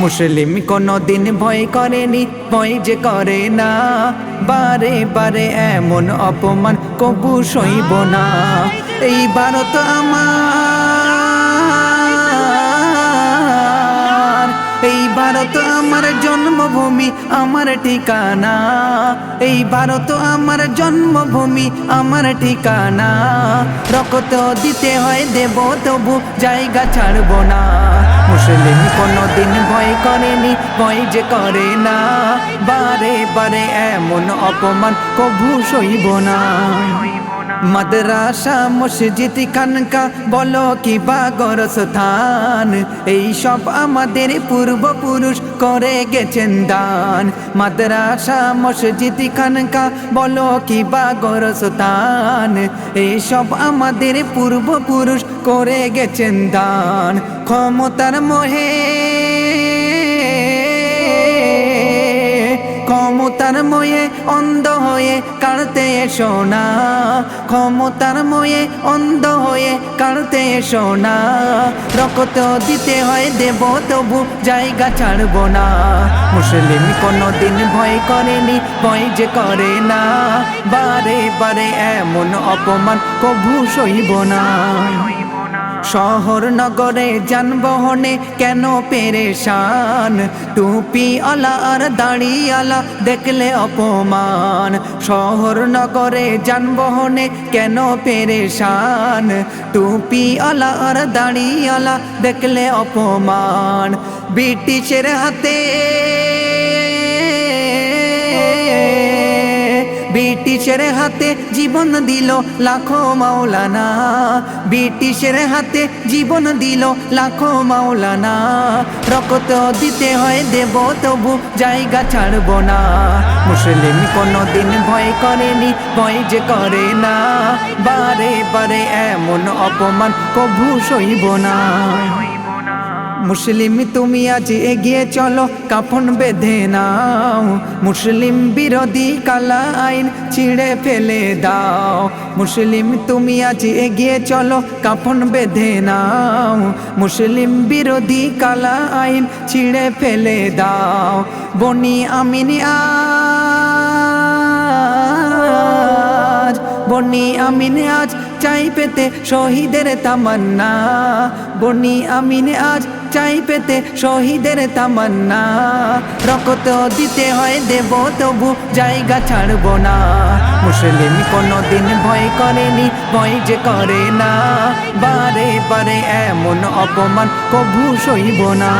মুসলিম কোনো দিন ভয় করেনি, ভয় যে করে না। বারে বারে এমন অপমান কবু সইব না। এই ভারত আমার। ভারত আমার জন্মভূমি, আমার ঠিকানা। এই ভারত আমার জন্মভূমি, আমার ঠিকানা। রক্ত দিতে হয় দেব, তবু জায়গা ছাড়বো না। মুসলিম কোনো দিন ভয় করেনি, ভয় যে করে না। বারে বারে এমন অপমান কবু সইব না। মাদ্রাসা, মসজিদ, খানকা, বলো কি বা এই সব আমাদের পূর্বপুরুষ করে গেছেন দান। মাদ্রাসা, মসজিদ, খানকা, বলো কি বা এই সব আমাদের পূর্বপুরুষ করে গেছেন দান। ক্ষমতার মোহে ক্ষমতার ময়ে অন্ধ হয়ে কাড়তে এসো না। ক্ষমতার ময়ে অন্ধ হয়ে কাড়তে এসো না। রক্ত দিতে হয় দেব, তবু জায়গা ছাড়ব না। মুসলিম কোনো দিন ভয় করেনি, ভয় যে করে না। বারে বারে এমন অপমান কবু সইব না। শহর নগরে যানবাহনে কেন পেরেশান? টুপি আলা আর দেখলে অপমান। শহর নগরে যানবাহনে কেন পেরেশান? টুপি আলা আর দেখলে অপমান। ব্রিটিশের হাতে ব্রিটিশের হাতে জীবন দিল লাখো মাওলানা। ব্রিটিশের হাতে জীবন দিল লাখো মাওলানা। রক্ত দিতে হয় দেব, তবু জায়গা ছাড়বো না। মুসলিম কোনো দিন ভয় করেনি, ভয় যে করে না। বারে বারে এমন অপমান কবু সইব না। মুসলিম তুমি আজ এগিয়ে চলো, কাফন বেঁধে নাও। মুসলিম বিরোধী কালা আইন ছিঁড়ে ফেলে দাও। মুসলিম তুমি আজ এগিয়ে চলো, কাফন বেঁধে নাও। মুসলিম বিরোধী কালা আইন ছিঁড়ে ফেলে দাও। বনি আমিনি আজ বনি আমিনে আজ চাই পেতে শহীদের তামান্না। বনি আমিনে আজ চাই পেতে শহীদের তামান্না। রক্ত দিতে হয় দেব, তবু জায়গা ছাড়ব না। মুসলিম কোনো দিন ভয় করেনি, ভয় যে করে না। বারে বারে এমন অপমান কবু সইব না।